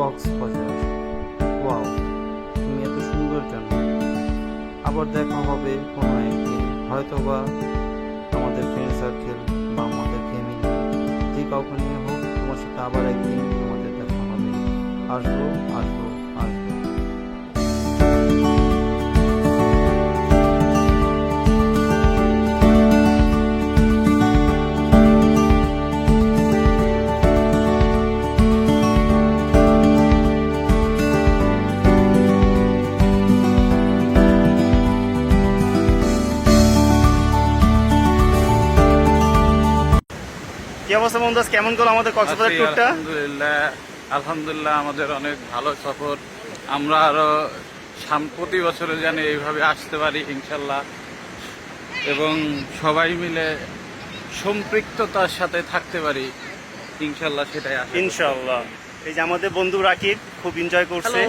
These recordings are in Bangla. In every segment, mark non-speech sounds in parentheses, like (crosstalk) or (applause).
কক্সবাজার ওয়াও, তুমি এত সুন্দর কেন? আবার দেখা হবে কোনো একদিন। হয়তো বা আমাদের ফ্রেন্ড সার্কেল বা আমাদের ফ্যামিলি যে কাউকে নিয়ে হোক, তোমার সাথে আবার একদিন আমাদের দেখা হবে। আসব আসব আসব। কি অবস্থা মমতাজ কেমন আমাদের কক্সবাজার ট্যুরটা আলহামদুলিল্লাহ আলহামদুলিল্লাহ আমাদের অনেক ভালো সফর। আমরা আরও সাম- প্রতি বছরে যেন এইভাবে আসতে পারি ইনশাল্লাহ। এবং সবাই মিলে সম্পৃক্ততার সাথে থাকতে পারি ইনশাল্লাহ সেটাই করি। এই যে আমাদের বন্ধু রাকিব খুব এনজয় করছে।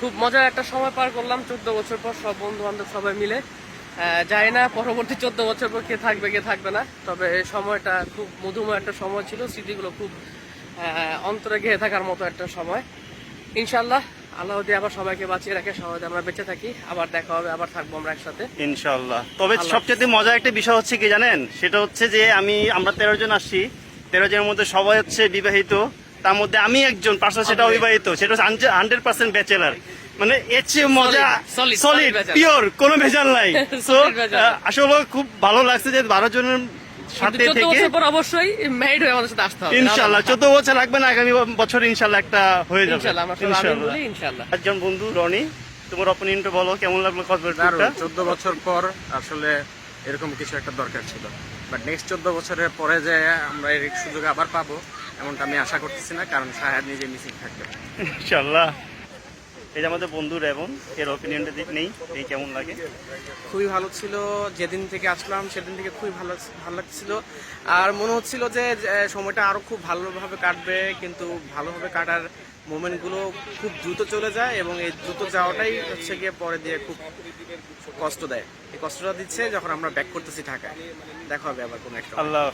খুব মজার একটা সময় পার করলাম চোদ্দ বছর পর সব বন্ধু বান্ধব সবাই মিলে। জানি না পরবর্তী চোদ্দ বছর পর কে থাকবে কে থাকবে না তবে এই সময়টা খুব মধুময় একটা সময় ছিল স্মৃতিগুলো খুব অন্তরে গেয়ে থাকার মতো একটা সময়। ইনশাল্লাহ আল্লাহ যদি আবার সবাইকে বাঁচিয়ে রাখে সবাই আমরা বেঁচে থাকি আবার দেখা হবে আবার থাকব আমরা একসাথে। ইনশাআল্লাহ। তবে সবচেয়ে মজার একটা বিষয় হচ্ছে কি জানেন? সেটা হচ্ছে যে আমি আমরা তেরো জন আসছি তেরো জনের মধ্যে সবাই হচ্ছে বিবাহিত তার মধ্যে আমি একজন পার্সন সেটা অবিবাহিত সেটা হচ্ছে হান্ড্রেড পার্সেন্ট ব্যাচেলার মানে এর চেয়ে মজা সলিড পিওর কোনো ভেজাল নাই। (laughs) তো আসলে খুব ভালো লাগছে যে বারো জনের সাথে চোদ্দ থেকে বছর পর অবশ্যই ম্যারিড হয়ে আমাদের সাথে আসতে হবে ইনশাল্লাহ চোদ্দ বছর লাগবে না আগামী বছর ইনশাল্লাহ একটা হয়ে যাবে। ইনশাল্লাহ আমরা ইনশাল্লাহ। ইনশাল্লাহ। একজন বন্ধু রনি তোমার অপিনিয়নটা বলো কেমন লাগল কক্সবাজার ট্যুরটা চোদ্দ বছর পর আসলে এরকম কিছু একটা দরকার ছিল। বাট নেক্সট চোদ্দ বছরের পরে যে আমরা এর সুযোগ আবার পাবো এমনটা আমি আশা করতেছি না কারণ সাহায্য নিজে মিসিং থাকবে। ইনশাল্লাহ। যে আমাদের বন্ধু রেবন এর অপিনিয়নটা দিক নেই এই কেমন লাগে? খুবই ভালো ছিল যেদিন থেকে আসলাম সেদিন থেকে খুবই ভালো ভালো লাগছিল। আর মনে হচ্ছিল যে সময়টা আরও খুব ভালোভাবে কাটবে কিন্তু ভালোভাবে কাটার মোমেন্টগুলো খুব দ্রুত চলে যায় এবং এই দ্রুত যাওয়াটাই হচ্ছে গিয়ে পরে দিয়ে খুব কষ্ট দেয়। এই কষ্টটা দিচ্ছে যখন আমরা ব্যাক করতেছি ঢাকায়। দেখা হবে আবার কোনো একটা। আল্লাহ